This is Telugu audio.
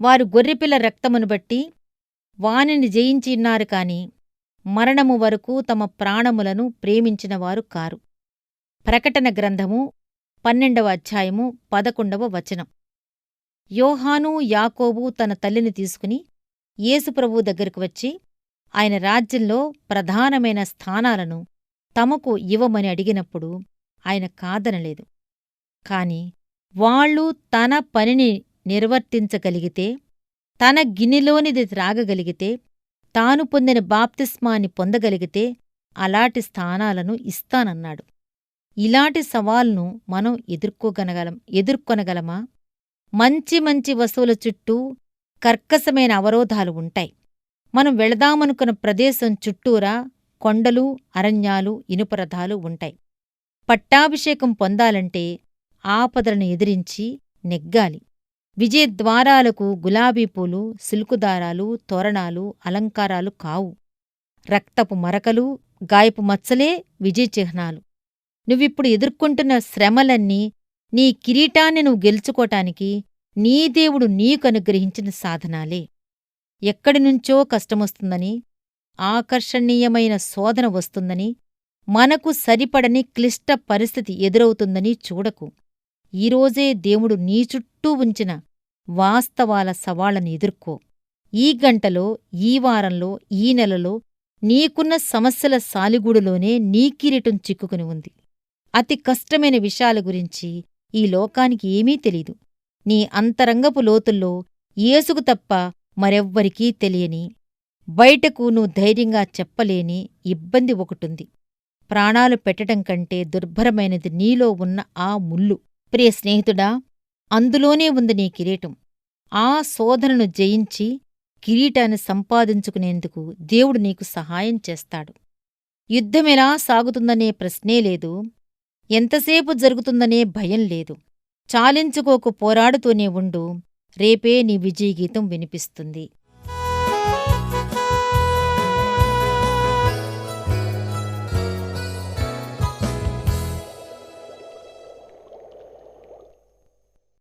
వారు గొర్రెపిల్ల రక్తమును బట్టి వానిని జయించిన్నారు కాని మరణము వరకు తమ ప్రాణములను ప్రేమించినవారు కారు. ప్రకటన గ్రంథము పన్నెండవ అధ్యాయము పదకొండవ వచనం. యోహాను యాకోబు తన తల్లిని తీసుకుని యేసుప్రభు దగ్గరకు వచ్చి ఆయన రాజ్యంలో ప్రధానమైన స్థానాలను తమకు ఇవ్వమని అడిగినప్పుడు ఆయన కాదనలేదు. కాని వాళ్ళు తన పనిని నిర్వర్తించగలిగితే తన గిన్నెలోనిది త్రాగగలిగితే తాను పొందిన బాప్తిస్మాన్ని పొందగలిగితే అలాంటి స్థానాలను ఇస్తానన్నాడు. ఇలాంటి సవాల్ను మనం ఎదుర్కోగనగలం ఎదుర్కొనగలమా? మంచి మంచి వస్తువుల చుట్టూ కర్కశమైన అవరోధాలు ఉంటాయి. మనం వెళదామనుకున్న ప్రదేశం చుట్టూరా కొండలు అరణ్యాలు ఇనుపరథాలు ఉంటాయి. పట్టాభిషేకం పొందాలంటే ఆపదలను ఎదిరించి నెగ్గాలి. విజయద్వారాలకు గులాబీ పూలు సిల్కుదారాలు తోరణాలు అలంకారాలు కావు. రక్తపు మరకలు గాయపు మచ్చలే విజయ చిహ్నాలు. నువ్విప్పుడు ఎదుర్కొంటున్న శ్రమలన్నీ నీ కిరీటాన్ని నువ్వు గెలుచుకోటానికి నీ దేవుడు నీకు అనుగ్రహించిన సాధనాలే. ఎక్కడినుంచో కష్టమొస్తుందని ఆకర్షణీయమైన శోధన వస్తుందని మనకు సరిపడని క్లిష్ట పరిస్థితి ఎదురవుతుందని చూడకు. ఈరోజే దేవుడు నీ చుట్టూ ఉంచిన వాస్తవాల సవాళ్ళను ఎదుర్కో. ఈ గంటలో ఈ వారంలో ఈ నెలలో నీకున్న సమస్యల సాలిగూడులోనే నీ కిరీటం చిక్కుకుని ఉంది. అతి కష్టమైన విషయాల గురించి ఈ లోకానికి ఏమీ తెలీదు. నీ అంతరంగపు లోతుల్లో ఏసుకు తప్ప మరెవ్వరికీ తెలియని బయటకు నువ్వు ధైర్యంగా చెప్పలేని ఇబ్బంది ఒకటుంది. ప్రాణాలు పెట్టడం కంటే దుర్భరమైనది నీలో ఉన్న ఆ ముల్లు ప్రియ స్నేహితుడా అందులోనే ఉంది నీ కిరీటం. ఆ శోధనను జయించి కిరీటాన్ని సంపాదించుకునేందుకు దేవుడు నీకు సహాయం చేస్తాడు. యుద్ధమెలా సాగుతుందనే ప్రశ్నే లేదు. ఎంతసేపు జరుగుతుందనే భయం లేదు. చాలించుకోకు పోరాడుతూనే ఉండు. రేపే నీ విజయగీతం వినిపిస్తుంది.